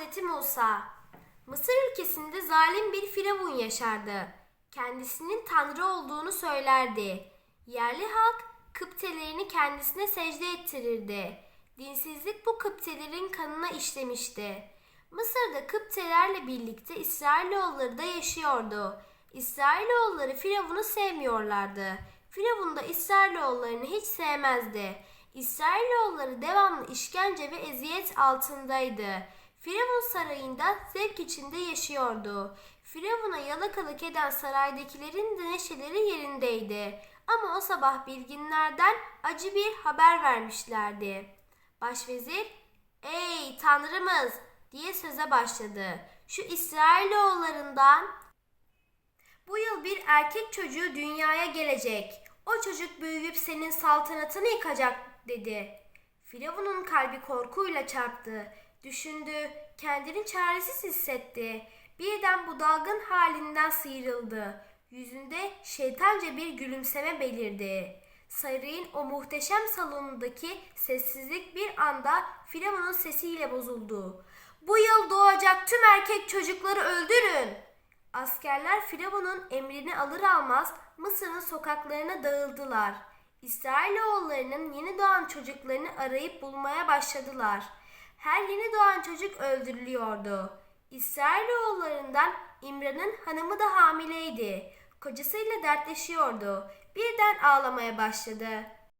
Hazreti Musa Mısır ülkesinde zalim bir firavun yaşardı. Kendisinin tanrı olduğunu söylerdi. Yerli halk Kıptelerini kendisine secde ettirirdi. Dinsizlik bu Kıptelerin kanına işlemişti. Mısır'da Kıptelerle birlikte İsrailoğulları da yaşıyordu. İsrailoğulları Firavun'u sevmiyorlardı. Firavun da İsrailoğullarını hiç sevmezdi. İsrailoğulları devamlı işkence ve eziyet altındaydı. Firavun sarayında zevk içinde yaşıyordu. Firavun'a yalakalık eden saraydakilerin de neşeleri yerindeydi. Ama o sabah bilginlerden acı bir haber vermişlerdi. Başvezir, ''Ey tanrımız!'' diye söze başladı. ''Şu İsrailoğullarından bu yıl bir erkek çocuğu dünyaya gelecek. O çocuk büyüyüp senin saltanatını yıkacak dedi. Firavun'un kalbi korkuyla çarptı. Düşündü, kendini çaresiz hissetti. Birden bu dalgın halinden sıyrıldı. Yüzünde şeytanca bir gülümseme belirdi. Sarayın o muhteşem salonundaki sessizlik bir anda Firavun'un sesiyle bozuldu. Bu yıl doğacak tüm erkek çocukları öldürün. Askerler Firavun'un emrini alır almaz Mısır'ın sokaklarına dağıldılar. İsrailoğullarının yeni doğan çocuklarını arayıp bulmaya başladılar. Her yeni doğan çocuk öldürülüyordu. İsrailoğullarından İmran'ın hanımı da hamileydi. Kocasıyla dertleşiyordu. Birden ağlamaya başladı.